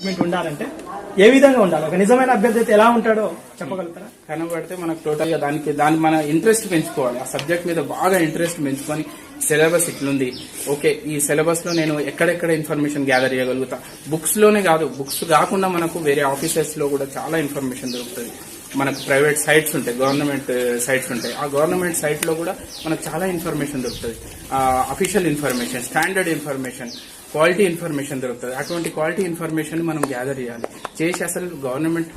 Recruitment ఉండాలంటే ఏ విధంగా ఉండాలి? ఒక నిజమైన అభ్యర్థి అయితే ఎలా ఉంటాడో చెప్పగలుగుతారా? కనబడితే మనకు టోటల్గా దానికి దాని మన ఇంట్రెస్ట్ పెంచుకోవాలి. ఆ సబ్జెక్ట్ మీద బాగా ఇంట్రెస్ట్ పెంచుకొని సిలబస్ ఇట్లుంది. ఓకే ఈ సిలబస్లో నేను ఎక్కడెక్కడ ఇన్ఫర్మేషన్ గ్యాదర్ చేయగలుగుతా? బుక్స్లోనే కాదు బుక్స్ కాకుండా మనకు వేరే ఆఫీసెస్లో కూడా చాలా ఇన్ఫర్మేషన్ దొరుకుతుంది. మనకు ప్రైవేట్ సైట్స్ ఉంటాయి గవర్నమెంట్ సైట్స్ ఉంటాయి. ఆ గవర్నమెంట్ సైట్లో కూడా మనకు చాలా ఇన్ఫర్మేషన్ దొరుకుతుంది. Official information standard information quality information దొరుకుతుంది. అటువంటి క్వాలిటీ ఇన్ఫర్మేషన్ మనం గ్యాదర్ చేయాలి. చేసి అసలు గవర్నమెంట్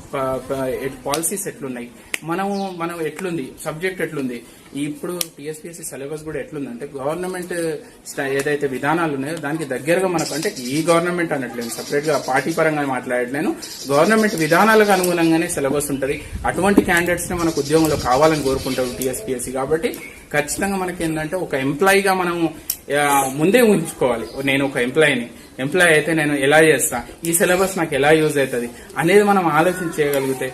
పాలసీస్ ఎట్లున్నాయి? మనము మనం ఎట్లుంది? సబ్జెక్ట్ ఎట్లుంది? ఇప్పుడు టీఎస్పీఎస్సీ సిలబస్ కూడా ఎట్లుందంటే గవర్నమెంట్ ఏదైతే విధానాలు ఉన్నాయో దానికి దగ్గరగా మనకు అంటే ఈ గవర్నమెంట్ అనట్లేను సపరేట్గా పార్టీ పరంగా మాట్లాడట్లేను. గవర్నమెంట్ విధానాలకు అనుగుణంగానే సిలబస్ ఉంటుంది. అటువంటి క్యాండిడేట్స్ని మనకు ఉద్యోగంలో కావాలని కోరుకుంటారు టీఎస్పీఎస్సీ కాబట్టి ఖచ్చితంగా మనకి ఏంటంటే ఒక ఎంప్లాయీగా మనం ముందే ఉంచుకోవాలి నేను ఒక ఎంప్లాయీని ఎంప్లాయీ అయితే నేను ఎలా చేస్తా? ఈ సిలబస్ నాకు ఎలా యూజ్ అవుతుంది? అనేది మనం ఆలోచన చేయగలిగితే